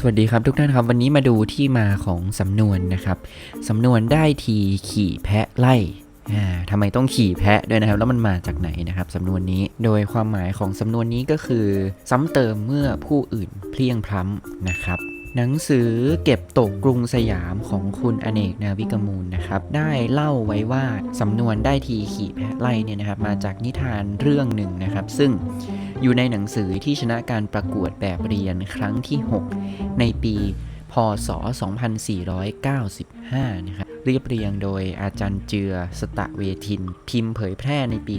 สวัสดีครับทุกท่านครับ วันนี้มาดูที่มาของสำนวนนะครับสำนวนได้ทีขี่แพะไล่อ่าทำไมต้องขี่แพะด้วยนะครับ แล้วมันมาจากไหนนะครับสำนวนนี้ โดยความหมายของสำนวนนี้ก็คือ ซ้ำเติมเมื่อผู้อื่นเพลียงพล้ำนะครับหนังสือเก็บตกกรุงสยามของคุณอเนกนาวิกมูลนะครับ ได้เล่าไว้ว่าสำนวนได้ทีขี่แพะไล่เนี่ยนะครับ มาจากนิทานเรื่องหนึ่งนะครับ ซึ่ง อยู่ในหนังสือที่ชนะการประกวดแบบเรียนครั้งที่ 6 ในปีพศ 2495 นะครับเรียบเรียงโดยอาจารย์เจือสตะเวทิน พิมพ์เผยแพร่ในปี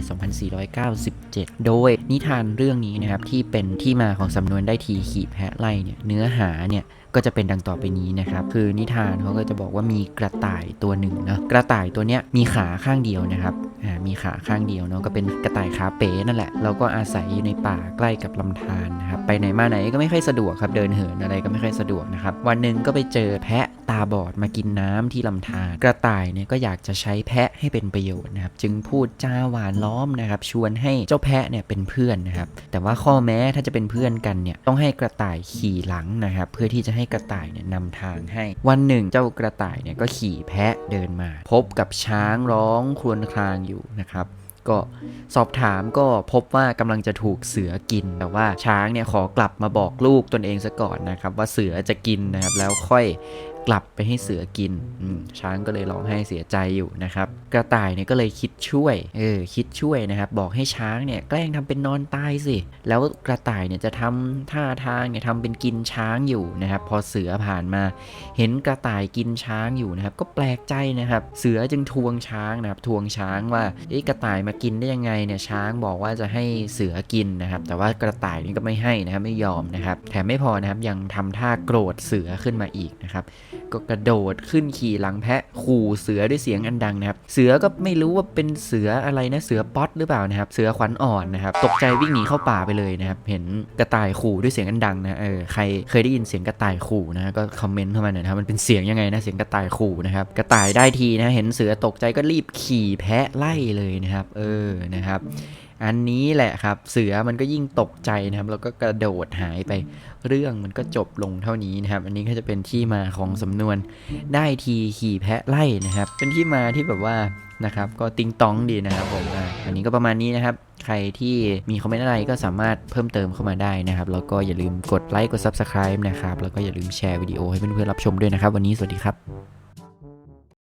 2497 โดยนิทานเรื่องนี้นะครับที่เป็นที่มาของสำนวนได้ทีขี่แพะไล่เนี่ยเนื้อหาเนี่ยก็จะเป็นดังต่อไปนี้นะครับ คือนิทานเขาก็จะบอกว่ามีกระต่ายตัวหนึ่งเนาะกระต่ายตัวเนี้ยมีขาข้างเดียวนะครับอ่ามีขาข้างเดียวเนาะก็เป็นกระต่ายขาเป๋นั่นแหละแล้วก็อาศัยอยู่ในป่าใกล้กับลำธารนะครับไปไหนมาไหนก็ไม่ค่อยสะดวกครับเดินเหินอะไรก็ไม่ค่อยสะดวกนะครับวันหนึ่งก็ไปเจอแพะตาบอดมากินน้ำที่ลำธารกระต่ายเนี่ยก็อยากจะใช้แพะให้เป็นประโยชน์นะครับจึงพูดจาหวานล้อมนะครับชวนให้เจ้าแพะเนี่ยเป็นเพื่อนนะครับแต่ว่าข้อแม้ถ้าจะเป็นเพื่อนกันเนี่ยต้องให้กระต่ายขี่หลังนะครับเพื่อที่จะให้กระต่ายเนี่ยนำทางให้ วันหนึ่งเจ้ากระต่ายเนี่ยก็ขี่แพะเดินมา พบกับช้างร้องครวญครางอยู่นะครับ ก็สอบถามก็พบว่ากำลังจะถูกเสือกิน แต่ว่าช้างเนี่ยขอกลับมาบอกลูกตนเองซะก่อนนะครับว่าเสือจะกินนะครับแล้วค่อยกลับไปให้เสือกิน ช้างก็เลยร้องไห้เสียใจอยู่นะครับ กระต่ายเนี่ยก็เลยคิดช่วย เออ คิดช่วยนะครับ บอกให้ช้างเนี่ยแกล้งทำเป็นนอนตายสิ แล้วกระต่ายเนี่ยจะทำท่าทางเนี่ยทำเป็นกินช้างอยู่นะครับ พอเสือผ่านมา เห็นกระต่ายกินช้างอยู่นะครับ ก็แปลกใจนะครับ เสือจึงทวงช้างนะครับ ทวงช้างว่า เอ๊ะ กระต่ายมากินได้ยังไงเนี่ยช้างบอกว่าจะให้เสือกินนะครับ แต่ว่ากระต่ายนี่ก็ไม่ให้นะครับไม่ยอมนะครับ แถมไม่พอนะครับยังทำท่าโกรธเสือขึ้นมาอีกนะครับ ก็กระโดดขึ้นขี่หลังแพะขู่เสือด้วยเสียงอันดังนะครับ เสือก็ไม่รู้ว่าเป็นเสืออะไรนะเสือป๊อตหรือเปล่านะครับ เสือขวัญอ่อนนะครับ ตกใจวิ่งหนีเข้าป่าไปเลยนะครับ เห็นกระต่ายขู่ด้วยเสียงอันดังนะเออใครเคยได้ยินเสียงกระต่ายขู่นะก็คอมเมนต์เข้ามาหน่อยนะครับมันเป็นเสียงยังไงนะเสียงกระต่ายขู่นะครับกระต่ายได้ทีนะเห็นเสือตกใจก็รีบขี่แพะไล่เลยนะครับเออนะครับ อันนี้แหละครับ เสือมันก็ยิ่งตกใจนะครับ แล้วก็กระโดดหายไปเรื่องมันก็จบลงเท่านี้นะครับ อันนี้ก็จะเป็นที่มาของสำนวนได้ทีขี่แพะไล่นะครับ เป็นที่มาที่แบบว่านะครับ ก็ติงตองดีนะครับผมอันนี้ก็ประมาณนี้นะครับใครที่มีคอมเมนต์อะไรก็สามารถเพิ่มเติมเข้ามาได้นะครับ แล้วก็อย่าลืมกดไลค์กด Subscribe นะครับ แล้วก็อย่าลืมแชร์วิดีโอให้เพื่อนๆรับชมด้วยนะครับ วันนี้สวัสดีครับ